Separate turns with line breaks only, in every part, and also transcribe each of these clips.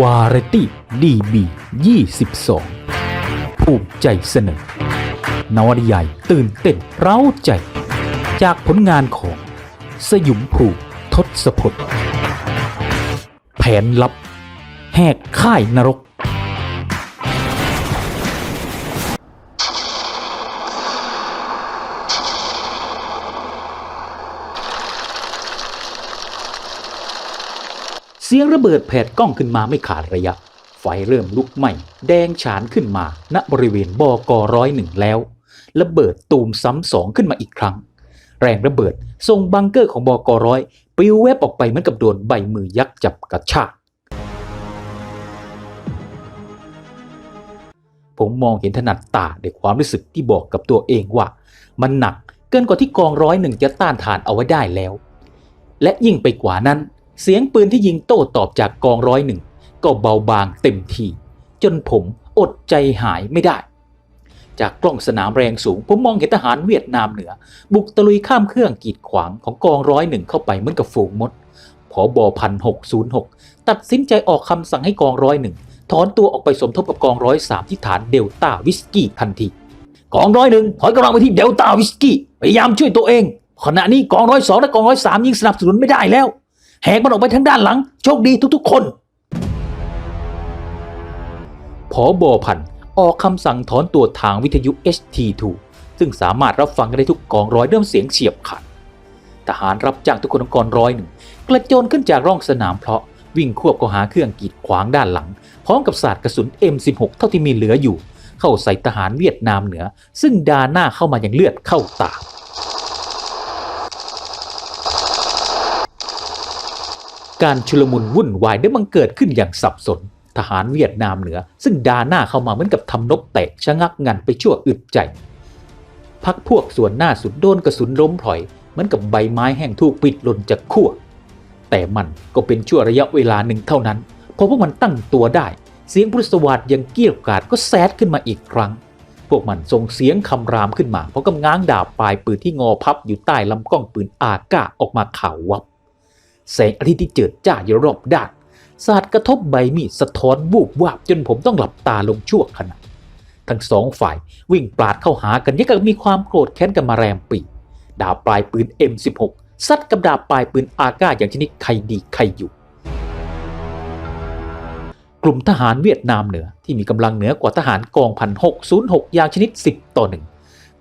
วาไรตี้ดีบี22ภูมิใจเสนอนวนิยายตื่นเต้นเร้าใจ จากผลงานของสยุมภูทศพล แผนลับ แหกค่ายนรก เสียงระเบิดแผดกล้องขึ้นมาไม่ขาดระยะ ไฟเริ่มลุกไหม้แดงฉานขึ้นมา ณบริเวณบกร้อยหนึ่งแล้ว ระเบิดตูมซ้ำสองขึ้นมาอีกครั้ง แรงระเบิดส่งบังเกอร์ของบกร้อยปลิวแวบออกไปเหมือนกับโดนใบมือยักษ์จับกระชากผมมองเห็นถนัดตาด้วยความรู้สึกที่บอกกับตัวเองว่า มันหนักเกินกว่าที่กองร้อยหนึ่งจะต้านทานเอาไว้ได้แล้ว และยิ่งไปกว่านั้น เสียงปืนที่ยิงโต้ตอบจากกองร้อยหนึ่งก็เบาบางเต็มทีจนผมอดใจหายไม่ได้ จากกล้องสนามแรงสูง ผมมองเห็นทหารเวียดนามเหนือ บุกตะลุยข้ามเครื่องกีดขวางของกองร้อยหนึ่งเข้าไปเหมือนกับฝูงมดผอบอพันหกศูนย์หกตัดสินใจออกคำสั่งให้กองร้อยหนึ่งถอนตัวออกไปสมทบกับกองร้อยสามที่ฐานเดลต้าวิสกี้ทันที กองร้อยหนึ่งถอยกำลังไปที่เดลต้าวิสกี้พยายามช่วยตัวเอง ขณะนี้กองร้อยสองและกองร้อยสามยิงสนับสนุนไม่ได้แล้ว แหกมันออกไปทางด้านหลัง โชคดีทุกๆคนผอบอพันออกคำสั่งถอนตัวทางวิทยุ HT2 ซึ่งสามารถรับฟังได้ทุกกองร้อยเริ่มเสียงเฉียบขาดทหารรับจ้างทุกคนองกองร้อยหนึ่งกระโจนขึ้นจากร่องสนามเพราะวิ่งควบเข้าหาเครื่องกีดขวางด้านหลัง พร้อมกับสาดกระสุน M16 เท่าที่มีเหลืออยู่ เข้าใส่ทหารเวียดนามเหนือ ซึ่งดาหน้าเข้ามาอย่างเลือดเข้าตา การชุลมุนวุ่นวายได้บังเกิดขึ้นอย่างสับสน ทหารเวียดนามเหนือ ซึ่งดาหน้าเข้ามาเหมือนกับทำนกแตกชะงักงันไปชั่วอึดใจพักพวกส่วนหน้าสุดโดนกระสุนล้มพลอยเหมือนกับใบไม้แห้งถูกปิดหล่นจากขั้วแต่มันก็เป็นชั่วระยะเวลาหนึ่งเท่านั้นพอพวกมันตั้งตัวได้ เสียงพุทธสวัสดยังเกี้ยวกาดก็แซดขึ้นมาอีกครั้ง พวกมันส่งเสียงคำรามขึ้นมาเพราะกำง้างดาบปลายปืนที่งอพับอยู่ใต้ลำกล้องปืนอากาออกมาข่าววับ แสงอาทิตย์ที่เจิดจ้าอยู่รอบด้านสาดกระทบใบมีดสะท้อนวูบวาบจนผมต้องหลับตาลงชั่วขณะทั้งสองฝ่ายวิ่งปราดเข้าหากันยังกับมีความโกรธแค้นกันมาแรมปี ดาบปลายปืน M16 ซัดกับดาบปลายปืนอากาอย่างชนิดใครดีใครอยู่ กลุ่มทหารเวียดนามเหนือที่มีกำลังเหนือกว่าทหารกองพันหกศูนย์หกอย่างชนิด 10 ต่อหนึ่ง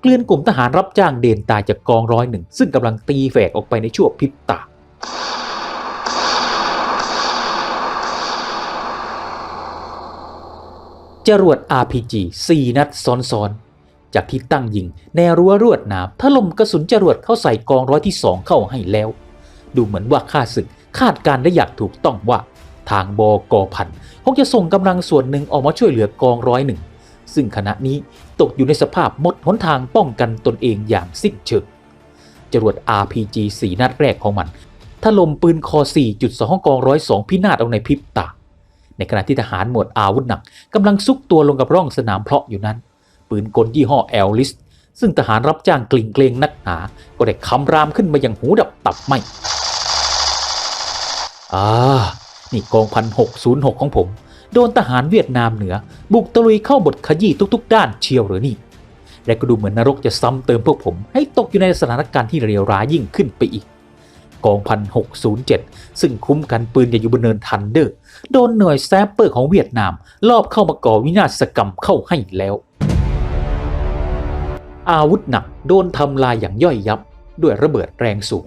เกลื่อนกลุ่มทหารรับจ้างเดินตายจากกองร้อยหนึ่งซึ่งกำลังตีแฝกออกไปในชั่วพริบตา จรวด RPG 4 นัดซ้อนๆ จากที่ตั้งยิงแนวรั้วรวดหนามถล่มกระสุนจรวดเข้าใส่กองร้อยที่สองเข้าให้แล้ว ดูเหมือนว่าข้าศึกคาดการได้อย่างถูกต้องว่า ทางบกพันคงจะส่งกำลังส่วนหนึ่งออกมาช่วยเหลือกองร้อยหนึ่งซึ่งขณะนี้ตกอยู่ในสภาพหมดหนทางป้องกันตนเองอย่างสิ้นเชิงจรวด RPG 4 นัดแรกของมันถล่มปืนคอ 4.2 ของกองร้อยสองพินาศเอาในพริบตา ในขณะที่ทหารหมวดอาวุธหนักกำลังซุกตัวลงกับร่องสนามเพาะอยู่นั้น ปืนกลยี่ห้อแอลลิสซึ่งทหารรับจ้างกลิ่งเกรงนักหนา ก็ได้คำรามขึ้นมาอย่างหูดับตับไหมอ่านี่กองพันหกศูนย์หกของผม โดนทหารเวียดนามเหนือ บุกตะลุยเข้าบทขยี้ทุกๆ ด้านเชียวหรือนี่ และก็ดูเหมือนนรกจะซ้ำเติมพวกผม ให้ตกอยู่ในสถานการณ์ที่เลวร้ายยิ่งขึ้นไปอีก กองพันหกศูนย์เจ็ดซึ่งคุ้มกันปืนอยู่บนเนินทันเดอร์ โดนหน่วยแซปเปอร์ของเวียดนาม ลอบเข้ามาก่อวินาศกรรมเข้าให้แล้ว อาวุธหนักโดนทำลายอย่างย่อยยับ ด้วยระเบิดแรงสูง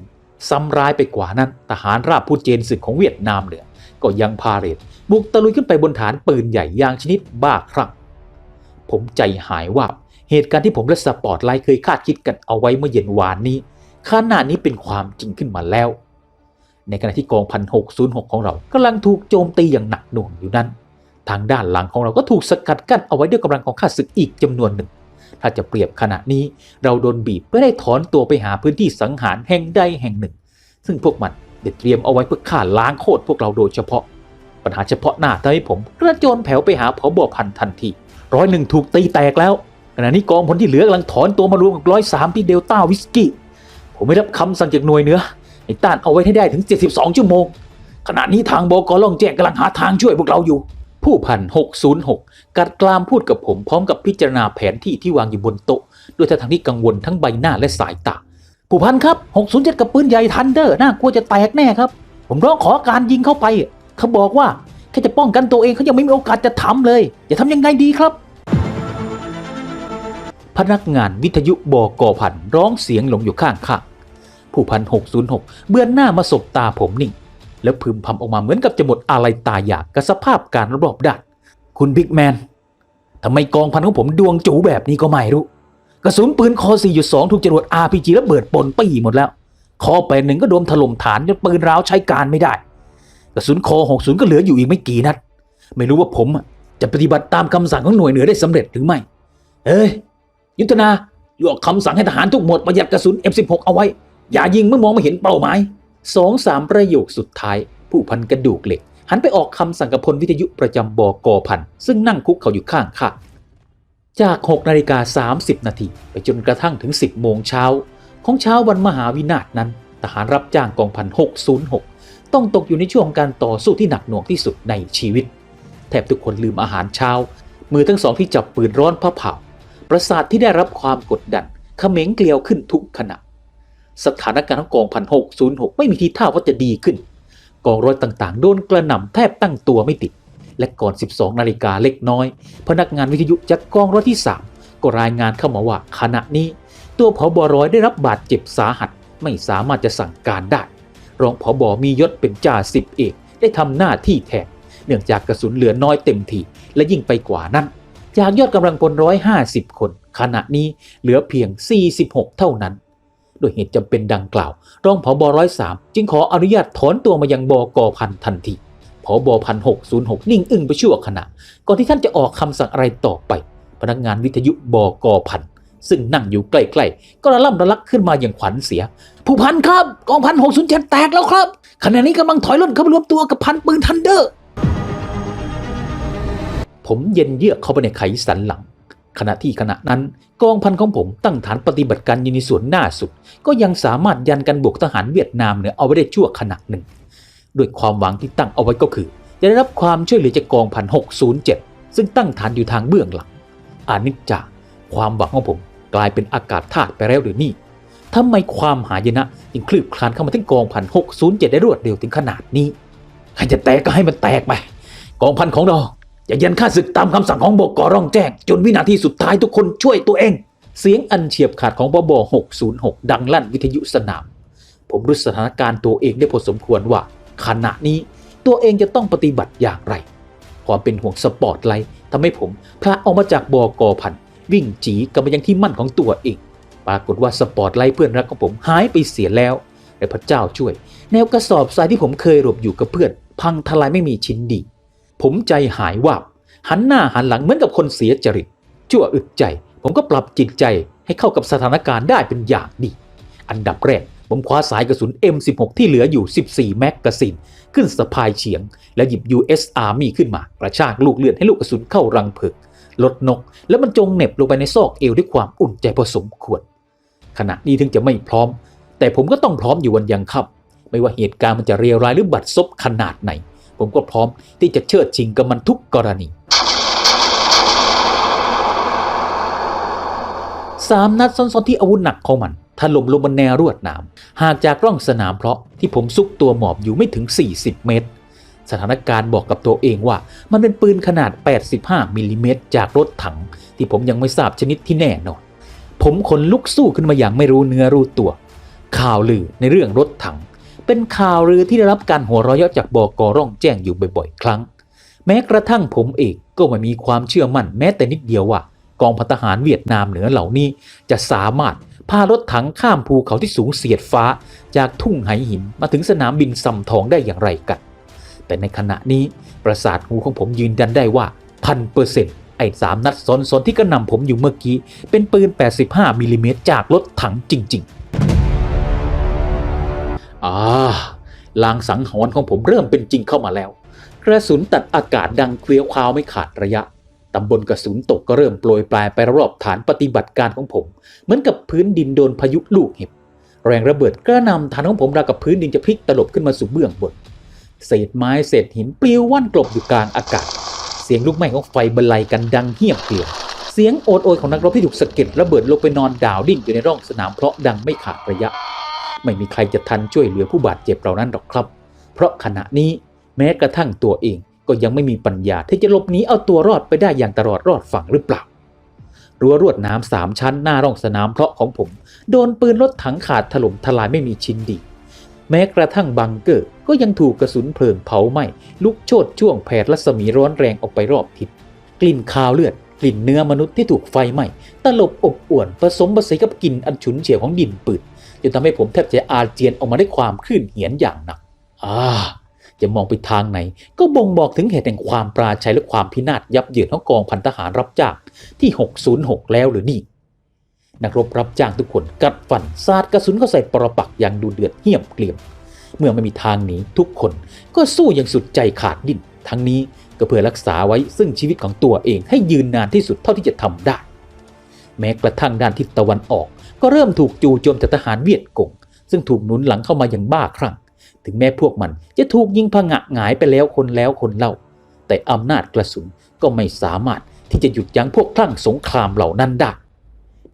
ซ้ำร้ายไปกว่านั้น ทหารราบผู้เจนศึกของเวียดนามเหนือก็ยังพาเรดบุกตะลุยขึ้นไปบนฐานปืนใหญ่อย่างชนิดบ้าคลั่งผมใจหายว่าเหตุการณ์ที่ผมและสปอร์ตไลท์เคยคาดคิดกันเอาไว้เมื่อเย็นวานนี้ ขณะนี้เป็นความจริงขึ้นมาแล้ว ในขณะที่กองพันหกศูนย์หกของเรากำลังถูกโจมตีอย่างหนักหน่วงอยู่นั้น ทางด้านหลังของเราก็ถูกสกัดกั้นเอาไว้ด้วยกำลังของข้าศึกอีกจำนวนหนึ่ง ถ้าจะเปรียบขณะนี้เราโดนบีบเพื่อได้ถอนตัวไปหาพื้นที่สังหารแห่งใดแห่งหนึ่ง ซึ่งพวกมันได้เตรียมเอาไว้เพื่อฆ่าล้างโคตรพวกเราโดยเฉพาะ ปัญหาเฉพาะหน้าทำให้ผมกระโจนแผ่วไปหาผบพันทันทีร้อยหนึ่งถูกตีแตกแล้วขณะนี้กองพลที่เหลือกำลังถอนตัวมารวมกับร้อยสามที่เดลต้าวิสกี้ ผมไม่รับคำสั่งจากหน่วยเหนือให้ต้านเอาไว้ให้ได้ถึง 72 ชั่วโมง ขณะนี้ทางบกล่องแจ้งกำลังหาทางช่วยพวกเราอยู่ ผู้พัน606 กัดกลามพูดกับผมพร้อมกับพิจารณาแผนที่ที่วางอยู่บนโต๊ะ ด้วยท่าทางที่กังวลทั้งใบหน้าและสายตา ผู้พันครับ 607 กับปืนใหญ่ทันเดอร์น่ากลัวจะแตกแน่ครับ ผมร้องขอการยิงเข้าไป เขาบอกว่าแค่จะป้องกันตัวเองเขายังไม่มีโอกาสจะทำเลยจะทำยังไงดีครับพนักงานวิทยุบกอพันร้องเสียงหลงอยู่ข้างข้าง ผู้พัน606เบือนหน้ามาสบตาผมนิ่ง แล้วพึมพำออกมาเหมือนกับจะหมดอะไรตายอยากกับสภาพการรอบด้านคุณบิ๊กแมนทำไมกองพันของผมดวงจูแบบนี้ก็ไม่รู้ กระสุนปืนคอ4.2ถูกจรวด RPG ระเบิดปนปีหมดแล้ว คอแปดหนึ่งก็โดนถล่มฐานจนปืนร้าวใช้การไม่ได้ กระสุนคอ60ก็เหลืออยู่อีกไม่กี่นัด ไม่รู้ว่าผมจะปฏิบัติตามคำสั่งของหน่วยเหนือได้สำเร็จหรือไม่ เอ้ยยุทธนาหยกคำสั่งให้ทหารทุกหมวดประหยัดกระสุน F16 เอาไว้ อย่ายิงเมื่อมองไม่เห็นเป้าหมายสองสามประโยคสุดท้าย ผู้พันกระดูกเหล็ก หันไปออกคำสั่งกับพลวิทยุประจำบกพัน ซึ่งนั่งคุกเขาอยู่ข้างข้าจาก 6 นาฬิกา 30 นาทีไปจนกระทั่งถึง 10 โมงเช้า ของเช้าวันมหาวินาศนั้น ทหารรับจ้างกองพัน 606 ต้องตกอยู่ในช่วงการต่อสู้ที่หนักหน่วงที่สุดในชีวิต แทบทุกคนลืมอาหารเช้า มือทั้งสองที่จับปืนร้อนพระเผาประสาทที่ได้รับความกดดันเขม็งเกลียวขึ้นทุกขณะ สถานการณ์ของกองพันหกศูนย์หกไม่มีทีท่าว่าจะดีขึ้น กองร้อยต่างๆ โดนกระหน่ำแทบตั้งตัวไม่ติด และก่อน 12 นาฬิกาเล็กน้อย พนักงานวิทยุจากกองร้อยที่ 3 ก็รายงานเข้ามาว่าขณะนี้ ตัวผบร้อยได้รับบาดเจ็บสาหัส ไม่สามารถจะสั่งการได้ รองผบมียศเป็นจ่าสิบเอกได้ทำหน้าที่แทนเนื่องจากกระสุนเหลือน้อยเต็มทีและยิ่งไปกว่านั้นจากยอดกำลังพลร้อยห้าสิบคน ขณะนี้เหลือเพียง 46 เท่านั้น โดยเหตุจำเป็นดังกล่าว รองผบร้อยสามจึงขออนุญาตถอนตัวมายังบกพันทันทีผบพันหกศูนย์หกนิ่งอึ้งไปชั่วขณะ ก่อนที่ท่านจะออกคำสั่งอะไรต่อไป พนักงานวิทยุบกพันซึ่งนั่งอยู่ใกล้ๆ ก็ระล่ำระลักขึ้นมาอย่างขวัญเสีย ผู้พันครับ กองพันหกศูนย์เจ็ดแตกแล้วครับขณะนี้กำลังถอยร่นเข้าไปรวมตัวกับพันปืนทันเดอร์ ผมเย็นเยือกเข้าไปในไขสันหลัง ขณะที่ขณะนั้นกองพันของผมตั้งฐานปฏิบัติการยู่ในส่วนหน้าสุด ก็ยังสามารถยันกันบวกทหารเวียดนามเหนือเอาไว้ได้ชั่วขณะหนึ่ง ด้วยความหวังที่ตั้งเอาไว้ก็คือ จะได้รับความช่วยเหลือจากกองพัน607ซึ่งตั้งฐานอยู่ทางเบื้องหลังอานิจจาความหวังของผมกลายเป็นอากาศธาตุไปแล้วหรือนี่ทำไมความหายนะยังคลืบคลานเข้ามาถึงกองพัน607ได้รวดเร็วถึงขนาดนี้ใครจะแตกก็ให้มันแตกไป กองพันของเรา อย่ายันข้าศึกตามคำสั่งของบกกร่องแจ้ง จนวินาทีสุดท้ายทุกคนช่วยตัวเอง เสียงอันเฉียบขาดของบบ606 ดังลั่นวิทยุสนาม ผมรู้สถานการณ์ตัวเองได้พอสมควรว่า ขณะนี้ตัวเองจะต้องปฏิบัติอย่างไร ความเป็นห่วงสปอร์ตไลท์ทำให้ผมพลาออกมาจากบกพันวิ่งจีกลับมายังที่มั่นของตัวเอง ปรากฏว่าสปอร์ตไลท์เพื่อนรักของผมหายไปเสียแล้วและพระเจ้าช่วย แนวกระสอบทรายที่ผมเคยหลบอยู่กับเพื่อน พังทลายไม่มีชิ้นดี ผมใจหายวาบหันหน้าหันหลังเหมือนกับคนเสียจริตชั่วอึดใจ ผมก็ปรับจิตใจให้เข้ากับสถานการณ์ได้เป็นอย่างดี อันดับแรกผมคว้าสายกระสุน M16 ที่เหลืออยู่ 14 แมกกาซีนขึ้นสะพายเฉียง แล้วหยิบ US Army ขึ้นมากระชากลูกเลื่อนให้ลูกกระสุนเข้ารังผึกลดนก แล้วมันจงเน็บลงไปในซอกเอวด้วยความอุ่นใจพอสมควร ขณะนี้ถึงจะไม่พร้อม แต่ผมก็ต้องพร้อมอยู่วันยังค่ำไม่ว่าเหตุการณ์มันจะเรียวร้ายหรือบัดซบขนาดไหน ผมก็พร้อมที่จะเชิดชิงกับมันทุกกรณีสามนัดซ้อนๆที่อาวุธหนักของมันถล่มลงบนแนวรวดหนามห่างจากร่องสนามเพราะที่ผมซุกตัวหมอบอยู่ไม่ถึง 40 เมตร สถานการณ์บอกกับตัวเองว่า มันเป็นปืนขนาด 85 มิลลิเมตรจากรถถัง ที่ผมยังไม่ทราบชนิดที่แน่นอน ผมขนลุกสู้ขึ้นมาอย่างไม่รู้เนื้อรู้ตัว ข่าวลือในเรื่องรถถัง เป็นข่าวลือที่ได้รับการหัวเราะเยาะจากบอกอร่องแจ้งอยู่บ่อยๆ ครั้ง แม้กระทั่งผมเองก็ไม่มีความเชื่อมั่นแม้แต่นิดเดียวว่ากองพันทหารเวียดนามเหนือเหล่านี้ จะสามารถพารถถังข้ามภูเขาที่สูงเสียดฟ้า จากทุ่งไหหินมาถึงสนามบินซำทองได้อย่างไรกัน แต่ในขณะนี้ประสาทหูของผมยืนยันได้ว่าพันเปอร์เซ็นต์ไอ้สามนัดซ้อนๆที่กระนำผมอยู่เมื่อกี้ เป็นปืน 85มิลลิเมตรจากรถถังจริง ๆ อ่าลางสังหรณ์ของผมเริ่มเป็นจริงเข้ามาแล้ว กระสุนตัดอากาศดังเคลียวคาวไม่ขาดระยะตำบลกระสุนตกก็เริ่มโปรยปลายไปรอบฐานปฏิบัติการของผม เหมือนกับพื้นดินโดนพายุลูกเห็บ แรงระเบิดกระนำฐานของผมราวกับพื้นดินจะพลิกตลบขึ้นมาสู่เบื้องบน เศษไม้เศษหินปลิวว่อนกลบอยู่กลางอากาศ เสียงลูกไม้ของไฟบรรลัยกันดังเฮี้ยมเกลียวเสียงโอดโอยของนักรบที่ถูกสะเก็ดระเบิดลงไปนอนดาวดิ้นอยู่ในร่องสนามเพราะดังไม่ขาดระยะ ไม่มีใครจะทันช่วยเหลือผู้บาดเจ็บเหล่านั้นหรอกครับ เพราะขณะนี้แม้กระทั่งตัวเองก็ยังไม่มีปัญญาที่จะหลบหนีเอาตัวรอดไปได้อย่างตลอดรอดฝั่งหรือเปล่า รั้วรวดน้ำสามชั้นหน้าร่องสนามเพราะของผม โดนปืนรถถังขาดถล่มทลายไม่มีชิ้นดี แม้กระทั่งบังเกอร์ก็ยังถูกกระสุนเพลิงเผาไหม้ลุกโชนช่วงแผดรัศมีร้อนแรงออกไปรอบทิศกลิ่นคาวเลือดกลิ่นเนื้อมนุษย์ที่ถูกไฟไหม้ตลบอบอวนผสมผสานกับกลิ่นอันฉุนเฉียวของดินปืน จนทำให้ผมแทบจะอาเจียนออกมาด้วยความคลื่นเหียนอย่างหนักอ่าจะมองไปทางไหน ก็บ่งบอกถึงเหตุแห่งความปราชัยและความพินาศยับเยินของกองพันทหารรับจ้างที่ 606 แล้วหรือนี่ นักรบรับจ้างทุกคนกัดฟันสาดกระสุนเข้าใส่ปรปักอย่างดูเดือดเหี้ยมเกลียม เมื่อไม่มีทางหนีทุกคนก็สู้อย่างสุดใจขาดดิ้นทั้งนี้ก็เพื่อรักษาไว้ซึ่งชีวิตของตัวเองให้ยืนนานที่สุดเท่าที่จะทำได้ แม้กระทั่งด้านทิศตะวันออก ก็เริ่มถูกจู่โจมจากทหารเวียดกงซึ่งถูกหนุนหลังเข้ามาอย่างบ้าคลั่ง ถึงแม้พวกมันจะถูกยิงผงะหงายไปแล้วคนแล้วคนเล่า แต่อำนาจกระสุนก็ไม่สามารถที่จะหยุดยั้งพวกคลั่งสงครามเหล่านั้นได้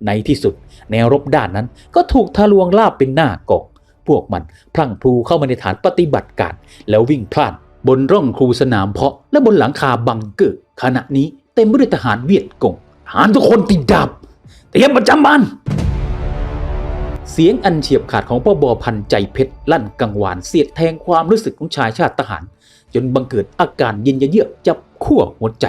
ในที่สุดแนวรบด้านนั้นก็ถูกทะลวงลาบเป็นหน้ากองพวกมันพลั่งพลูเข้ามาในฐานปฏิบัติการ แล้ววิ่งพล่าน บนร่องครูสนามเพาะและบนหลังคาบังเกอร์ขณะนี้เต็มไปด้วยทหารเวียดกงทหารทุกคนติดดาบ เตรียมประจำมันเสียงอันเฉียบขาดของพ่อบอพันใจเพชรลั่นกังวานเสียดแทงความรู้สึกของชายชาติทหาร จนบังเกิดอาการเย็นเยือกจับขั้วหัวใจ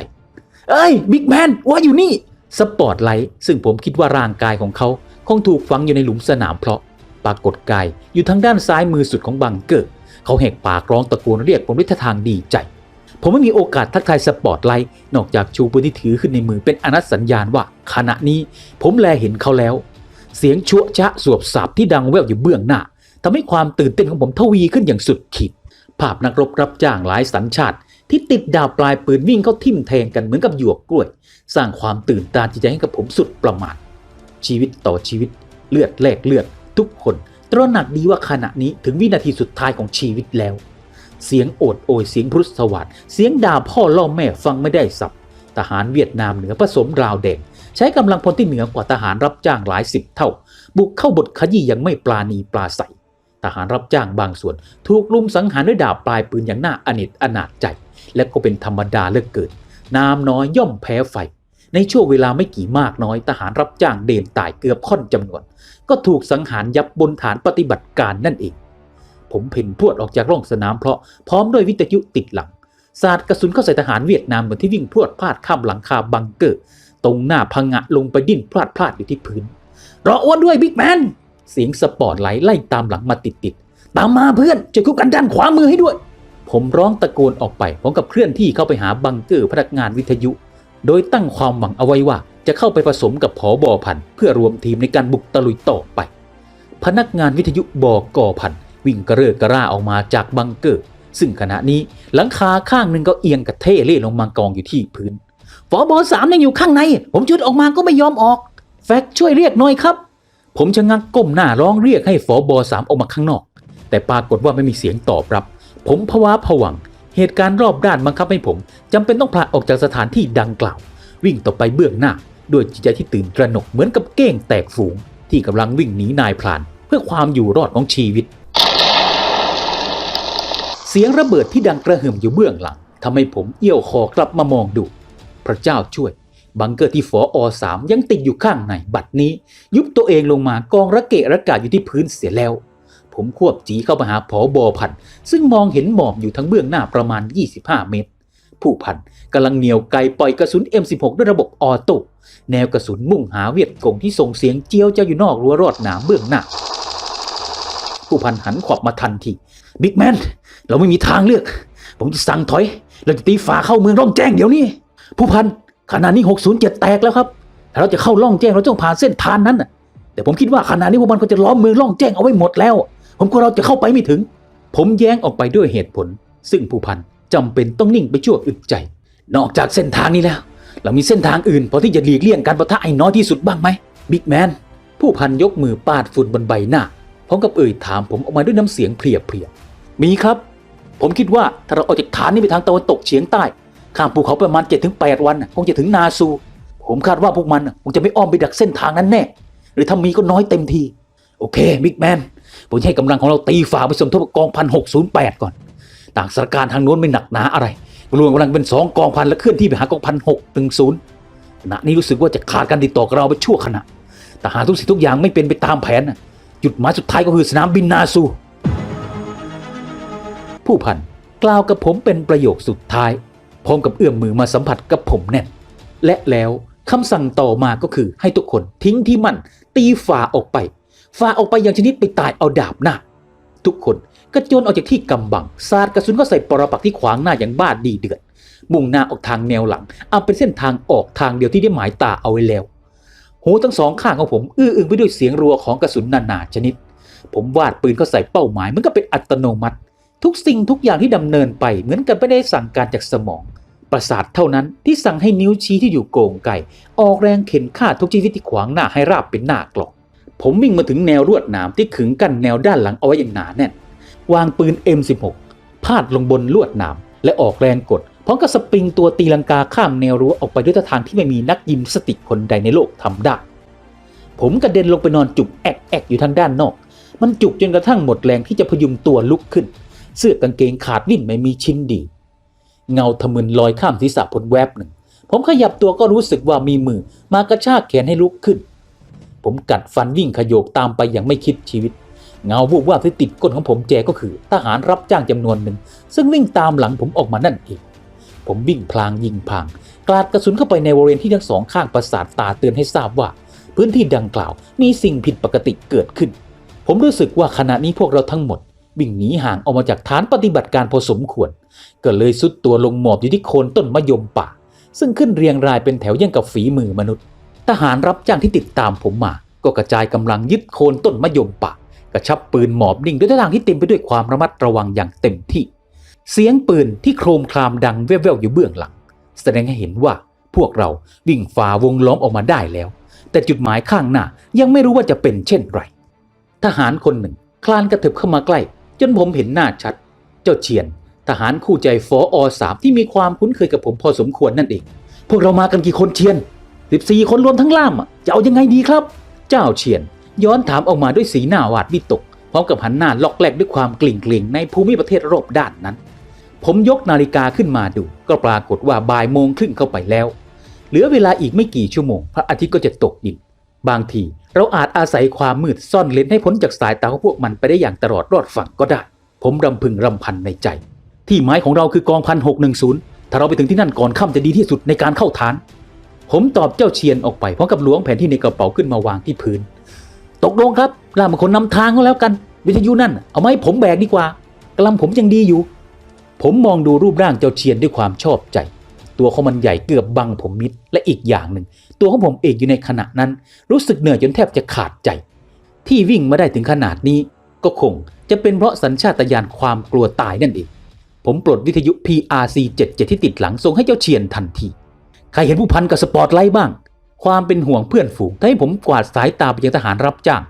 เอ้ยบิ๊กแมนว่าอยู่นี่สปอร์ตไลท์ซึ่งผมคิดว่าร่างกายของเขาคงถูกฝังอยู่ในหลุมสนามเพลาะปรากฏกายอยู่ทางด้านซ้ายมือสุดของบังเกอร์ เขาแหกปากร้องตะโกนเรียกผมด้วยท่าทางดีใจ ผมไม่มีโอกาสทักทายสปอร์ตไลท์นอกจากชูปืนที่ถือขึ้นในมือเป็นอนัตสัญญาณว่า ขณะนี้ผมแลเห็นเขาแล้ว เสียงชั่วชะสวบสาบที่ดังแว่วอยู่เบื้องหน้าทำให้ความตื่นเต้นของผมทวีขึ้นอย่างสุดขีดภาพนักรบรับจ้างหลายสัญชาติ ที่ติดดาบปลายปืนวิ่งเข้าทิ่มแทงกันเหมือนกับหยวกกล้วย สร้างความตื่นตาจิตใจให้กับผมสุดประมาทชีวิตต่อชีวิต เลือดแลกเลือด ทุกคน ตระหนักดีว่าขณะนี้ถึงวินาทีสุดท้ายของชีวิตแล้ว เสียงโอดโอยเสียงพรุษสวัสดเสียงด่าพ่อล่อแม่ฟังไม่ได้สับ ทหารเวียดนามเหนือผสมราวแดงใช้กำลังพลที่เหนือกว่าทหารรับจ้างหลายสิบเท่า บุกเข้าบทขยี้ยังไม่ปลาณีปลาใสทหารรับจ้างบางส่วน ถูกลุมสังหารด้วยดาบปลายปืนอย่างน่าอนิจอนาจใจ และก็เป็นธรรมดาเลือเกินน้ำน้อยย่อมแพ้ไฟ ในช่วงเวลาไม่กี่มากน้อยทหารรับจ้างเดนตายเกือบค่อนจำนวน ก็ถูกสังหารยับบนฐานปฏิบัติการนั่นเอง ผมเพ่นพวดออกจากร่องสนามเพราะพร้อมด้วยวิทยุติดหลัง สาดกระสุนเข้าใส่ทหารเวียดนามเหมือนที่วิ่งพรวดพลาดข้ามหลังคาบังเกอร์ ตรงหน้าพังงะลงไปดิ้นพลาดพลาดอยู่ที่พื้นรออ้วนด้วยบิ๊กแมนเสียงสปอร์ตไลท์ไล่ตามหลังมาติดติดตามมาเพื่อนจะคุกกันด้านขวามือให้ด้วย ผมร้องตะโกนออกไปพร้อมกับเคลื่อนที่เข้าไปหาบังเกอร์พนักงานวิทยุ โดยตั้งความหวังเอาไว้ว่าจะเข้าไปผสมกับผอบอพันเพื่อรวมทีมในการบุกตะลุยต่อไป พนักงานวิทยุบอกอพัน วิ่งกระเริกกระร่าออกมาจากบังเกอร์ ซึ่งขณะนี้หลังคาข้างหนึ่งก็เอียงกระเทเล่ลงมากองอยู่ที่พื้นฝอบอสามยังอยู่ข้างใน ผมชุดออกมาก็ไม่ยอมออก แฟกช่วยเรียกหน่อยครับ ผมชะงักก้มหน้าร้องเรียกให้ฝอบอสามออกมาข้างนอก แต่ปรากฏว่าไม่มีเสียงตอบรับ ผมภาวะผวัง เหตุการณ์รอบด้านบังคับให้ผมจำเป็นต้องพลาดออกจากสถานที่ดังกล่าว วิ่งต่อไปเบื้องหน้า ด้วยจิตใจที่ตื่นตระหนกเหมือนกับเก้งแตกฝูง ที่กำลังวิ่งหนีนายพราน เพื่อความอยู่รอดของชีวิต สียงระเบิดที่ดังกระหึ่มอยู่เบื้องหลังทำให้ผมเอี้ยวคอกลับมามองดู พระเจ้าช่วย บังเกอร์ที่ฝออสามยังติดอยู่ข้างในบัดนี้ ยุบตัวเองลงมากองระเกะระกาอยู่ที่พื้นเสียแล้ว ผมควบจีเข้าไปหาผอบอพันซึ่งมองเห็นหมอบอยู่ทั้งเบื้องหน้าประมาณ 25 เมตร ผู้พันกำลังเหนียวไกปล่อยกระสุน M16 ด้วยระบบออโต้แนวกระสุนมุ่งหาเวียดกงที่ส่งเสียงเจียวเจ้าอยู่นอกรั้วรอดหนามเบื้องหน้าผู้พันหันขวับมาทันที บิ๊กแมน เราไม่มีทางเลือก ผมจะสั่งถอย เราจะตีฝ่าเข้าเมืองร่องแจ้งเดี๋ยวนี้ ผู้พัน ขณะนี้ 607 แตกแล้วครับ ถ้าเราจะเข้าร่องแจ้งเราต้องผ่านเส้นทางนั้นน่ะแต่ผมคิดว่าขณะนี้พวกมันก็จะล้อมเมืองร่องแจ้งเอาไว้หมดแล้ว ผมกลัวเราจะเข้าไปไม่ถึง ผมแย้งออกไปด้วยเหตุผล ซึ่งผู้พันจำเป็นต้องนิ่งไปชั่วอึดใจ นอกจากเส้นทางนี้แล้ว เรามีเส้นทางอื่นพอที่จะหลีกเลี่ยงการปะทะไอ้น้อยที่สุดบ้างไหมบิ๊กแมนผู้พันยกมือปาดฝุ่นบนใบหน้าพร้อมกับเอ่ยถามผมออกมาด้วยน้ำเสียงเพลียเพลียๆ มีครับ ผมคิดว่าถ้าเราออกจากฐานนี้ไปทางตะวันตกเฉียงใต้ ข้ามภูเขาประมาณ7-8วันคงจะถึงนาซู ผมคาดว่าพวกมันคงจะไม่อ้อมไปดักเส้นทางนั้นแน่ หรือถ้ามีก็น้อยเต็มที โอเคบิ๊กแมนผมให้กำลังของเราตีฝ่าไปสมทบกับกองพันหกศูนย์แปดก่อน ต่างสถานการณ์ทางโน้นไม่หนักหนาอะไรรวมกำลังเป็นสองกองพันและเคลื่อนที่ไปหากองพันหกหนึ่งศูนย์ขณะนี้รู้สึกว่าจะขาดการติดต่อกับเราไปชั่วขณะแต่หากทุกสิ่งทุกอย่างไม่เป็นไปตามแผนจุดหมายสุดท้ายก็คือสนามบินนาซู ผู้พันกล่าวกับผมเป็นประโยคสุดท้ายพร้อมกับเอื้อมมือมาสัมผัสกับผมแน่น และแล้วคำสั่งต่อมาก็คือให้ทุกคนทิ้งที่มั่น ตีฝ่าออกไป ฝ่าออกไปอย่างชนิดไปตายเอาดาบหน้า ทุกคนกระโจนออกจากที่กำบังสาดกระสุนก็ใส่ปรปักที่ขวางหน้าอย่างบ้าดีเดือด มุ่งหน้าออกทางแนวหลังเอาเป็นเส้นทางออกทางเดียวที่ได้หมายตาเอาไว้แล้ว หูทั้งสองข้างของผมอื้ออึงไปด้วยเสียงรัวของกระสุนนานาชนิด ผมวาดปืนเข้าใส่เป้าหมายมันก็เป็นอัตโนมัติ ทุกสิ่งทุกอย่างที่ดำเนินไปเหมือนกับไม่ได้สั่งการจากสมอง ประสาทเท่านั้นที่สั่งให้นิ้วชี้ที่อยู่โกงไก่ ออกแรงเข็นฆ่าทุกชีวิตที่ขวางหน้าให้ราบเป็นหน้ากลองผมวิ่งมาถึงแนวลวดหนามที่ขึงกั้นแนวด้านหลังเอาไว้อย่างหนาแน่น วางปืน M16 พาดลงบนลวดหนามและออกแรงกดพร้อมกับสปริงตัวตีลังกาข้ามแนวรั้วออกไปด้วยท่าทางที่ไม่มีนักยิมสติกคนใดในโลกทำได้ ผมกระเด็นลงไปนอนจุกแอกแอกอยู่ทางด้านนอก มันจุกจนกระทั่งหมดแรงที่จะพยุงตัวลุกขึ้น เสื้อกางเกงขาดวิ่นไม่มีชิ้นดี เงาทะมึนลอยข้ามศีรษะพ้นแวบหนึ่ง ผมขยับตัวก็รู้สึกว่ามีมือมากระชากแขนให้ลุกขึ้น ผมกัดฟันวิ่งขยโยกตามไปอย่างไม่คิดชีวิต เงาวูบวาบที่ติดก้นของผมแจก็คือ ทหารรับจ้างจำนวนหนึ่ง ซึ่งวิ่งตามหลังผมออกมานั่นเอง ผมวิ่งพลางยิงพางกลาดกระสุนเข้าไปในบริเวณที่ทั้งสองข้างประสาทตาเตือนให้ทราบว่า พื้นที่ดังกล่าวมีสิ่งผิดปกติเกิดขึ้น ผมรู้สึกว่าขณะนี้พวกเราทั้งหมด วิ่งหนีห่างออกมาจากฐานปฏิบัติการพอสมควร ก็เลยสุดตัวลงหมอบอยู่ที่โคนต้นมะยมป่า ซึ่งขึ้นเรียงรายเป็นแถวยังกับฝีมือมนุษย์ ทหารรับจ้างที่ติดตามผมมา ก็กระจายกำลังยึดโคนต้นมะยมป่ากระชับปืนหมอบนิ่งด้วยท่าทางที่เต็มไปด้วยความระมัดระวังอย่างเต็มที่ เสียงปืนที่โครมครามดังแว่วๆอยู่เบื้องหลัง แสดงให้เห็นว่าพวกเราวิ่งฝ่าวงล้อมออกมาได้แล้ว แต่จุดหมายข้างหน้ายังไม่รู้ว่าจะเป็นเช่นไรทหารคนหนึ่งคลานกระเถิบเข้ามาใกล้ จนผมเห็นหน้าชัด เจ้าเชียน ทหารคู่ใจฟออสามที่มีความคุ้นเคยกับผมพอสมควรนั่นเอง พวกเรามากันกี่คนเชียน14 คนรวมทั้งล่ามอะจะเอายังไงดีครับ เจ้าเชียน ย้อนถามออกมาด้วยสีหน้าหวาดวิตก พร้อมกับหันหน้าล็อกแลกด้วยความกลิ่งเกรงในภูมิประเทศรอบด้านนั้น ผมยกนาฬิกาขึ้นมาดู ก็ปรากฏว่าบ่ายโมงครึ่งเข้าไปแล้ว เหลือเวลาอีกไม่กี่ชั่วโมง พระอาทิตย์ก็จะตกดิน บางที เราอาจอาศัยความมืดซ่อนเลนให้พ้นจากสายตาของพวกมันไปได้อย่างตลอดรอดฝั่งก็ได้ ผมรำพึงรำพันในใจ ที่หมายของเราคือกองพันหกหนึ่งศูนย์ถ้าเราไปถึงที่นั่นก่อนค่ำจะดีที่สุดในการเข้าฐาน ผมตอบเจ้าเชียนออกไปพร้อมกับล้วงแผนที่ในกระเป๋าขึ้นมาวางที่พื้น ตกลงครับล่ามเป็นคนนำทางก็แล้วกัน วิทยุนั่น เอาไม้ผมแบกดีกว่ากำลังผมยังดีอยู่ ผมมองดูรูปร่างเจ้าเชียนด้วยความชอบใจ ตัวของมันใหญ่เกือบบังผมมิด และอีกอย่างหนึ่ง ตัวของผมเองอยู่ในขณะนั้น รู้สึกเหนื่อยจนแทบจะขาดใจ ที่วิ่งมาได้ถึงขนาดนี้ ก็คงจะเป็นเพราะสัญชาตญาณความกลัวตายนั่นเอง ผมปลดวิทยุ PRC 77ที่ติดหลังส่งให้เจ้าเชียนทันที ใครเห็นผู้พันกับสปอร์ตไลท์บ้าง ความเป็นห่วงเพื่อนฝูงทำให้ผมกวาดสายตาไปยังทหารรับจ้าง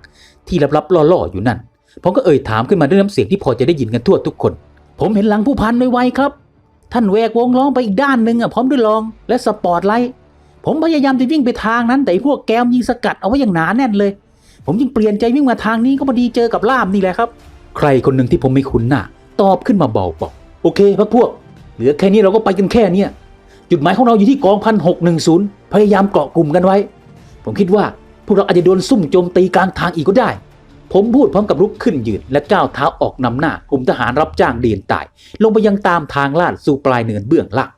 ที่ลับๆล่อๆอยู่นั่นผมก็เอ่ยถามขึ้นมาด้วยน้ำเสียงที่พอจะได้ยินกันทั่วทุกคน ผมเห็นหลังผู้พันไวๆครับ ท่านแหวกวงล้อมไปอีกด้านหนึ่งอะพร้อมด้วยลองและสปอร์ตไลท์ผมพยายามจะวิ่งไปทางนั้น แต่ไอ้พวกแกมยิงสกัดเอาไว้อย่างหนาแน่นเลย ผมจึงเปลี่ยนใจวิ่งมาทางนี้ก็พอดีเจอกับล่ามนี่แหละครับ ใครคนหนึ่งที่ผมไม่คุ้นหน้าตอบขึ้นมาเบาบอกโอเคพักพวก เหลือแค่นี้เราก็ไปกันแค่เนี้ยจุดหมายของเราอยู่ที่กองพันหกหนึ่งศูนย์พยายามเกาะกลุ่มกันไว้ ผมคิดว่าพวกเราอาจจะโดนซุ่มโจมตีกลางทางอีกก็ได้ ผมพูดพร้อมกับลุกขึ้นยืน และก้าวเท้าออกนำหน้ากลุ่มทหารรับจ้างเดียนตาย ลงไปยังตามทางลาดสู่ปลายเนินเบื้องล่าง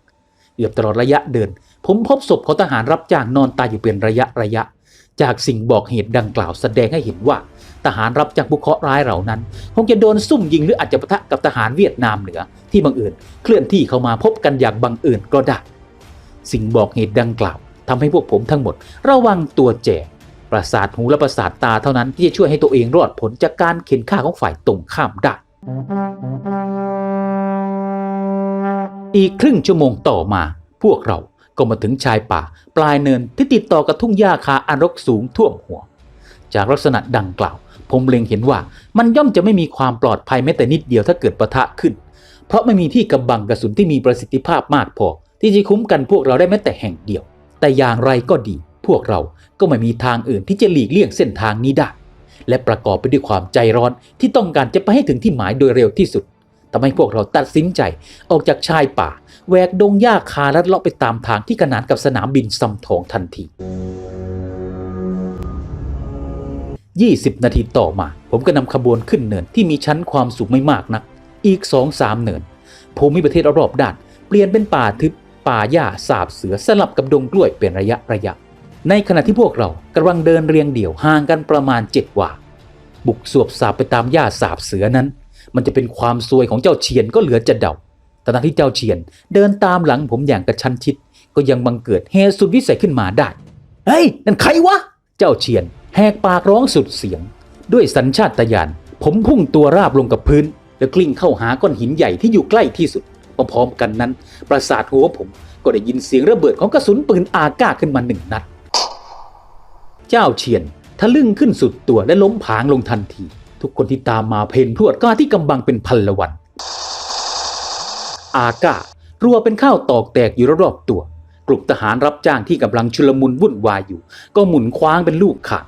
เกือบตลอดระยะเดิน ผมพบศพของทหารรับจ้างนอนตายอยู่เป็นระยะระยะ จากสิ่งบอกเหตุดังกล่าวแสดงให้เห็นว่า ทหารรับจ้างผู้เคราะห์ร้ายเหล่านั้น คงจะโดนซุ่มยิงหรืออาจจะปะทะกับทหารเวียดนามเหนือ ที่บังเอิญเคลื่อนที่เข้ามาพบกันอย่างบังเอิญก็ได้ สิ่งบอกเหตุดังกล่าวทำให้พวกผมทั้งหมด ระวังตัวแจ ประสาทหูและประสาทตาเท่านั้นที่จะช่วยให้ตัวเองรอดผลจากการเข็นฆ่าของฝ่ายตรงข้ามได้ อีกครึ่งชั่วโมงต่อมา พวกเราก็มาถึงชายป่า ปลายเนินที่ติดต่อกับทุ่งหญ้าคาอันรกสูงท่วมหัว จากลักษณะดังกล่าว ผมเล็งเห็นว่ามันย่อมจะไม่มีความปลอดภัยแม้แต่นิดเดียวถ้าเกิดปะทะขึ้น เพราะไม่มีที่กำบังกระสุนที่มีประสิทธิภาพมากพอ ที่จะคุ้มกันพวกเราได้แม้แต่แห่งเดียว แต่อย่างไรก็ดี วกเราก็ไม่มีทางอื่นที่จะหลีกเลี่ยงเส้นทางนี้ได้ และประกอบไปด้วยความใจร้อนที่ต้องการจะไปให้ถึงที่หมายโดยเร็วที่สุดทำให้พวกเราตัดสินใจออกจากชายป่าแหวกดงหญ้าคาลัดเลาะไปตามทางที่ขนานกับสนามบินซำทองทันที 20 นาทีต่อมา ผมก็นำขบวนขึ้นเนินที่มีชั้นความสูงไม่มากนัก อีก 2-3 เนินภูมิประเทศรอบด้าน เปลี่ยนเป็นป่าทึบป่าหญ้าสาบเสือสลับกับดงกล้วยเป็นระยะระยะ ในขณะที่พวกเรากำลังเดินเรียงเดี่ยวห่างกันประมาณ7ว่า บุกสวบสาบไปตามหญ้าสาบเสือนั้น มันจะเป็นความซวยของเจ้าเชียนก็เหลือจะเดาแต่ทั้งที่เจ้าเชียนเดินตามหลังผมอย่างกระชั้นชิด ก็ยังบังเกิดเหตุสุดวิสัยขึ้นมาได้ เฮ้ย นั่นใครวะ เจ้าเชียนแหกปากร้องสุดเสียง ด้วยสัญชาตญาณผมพุ่งตัวราบลงกับพื้น แล้วกลิ้งเข้าหาก้อนหินใหญ่ที่อยู่ใกล้ที่สุดพร้อมๆกันนั้น ประสาทหัวผมก็ได้ยินเสียงระเบิดของกระสุนปืนอากาศขึ้นมาหนึ่งนัด เจ้าเชียนทะลึ่งขึ้นสุดตัวและล้มผางลงทันที ทุกคนที่ตามมาเพนพรวดก็ที่กำบังเป็นพันละวัน อาการัวเป็นข้าวตอกแตกอยู่รอบๆตัว กลุ่มทหารรับจ้างที่กำลังชุลมุนวุ่นวายอยู่ ก็หมุนคว้างเป็นลูกขาด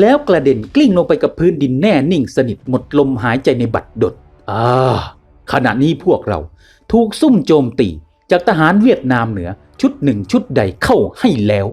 แล้วกระเด็นกลิ้งลงไปกับพื้นดินแน่นิ่งสนิทหมดลมหายใจในบัดดลอ่าขณะนี้พวกเราถูกซุ่มโจมตีจากทหารเวียดนามเหนือชุดหนึ่งชุดใดเข้าให้แล้ว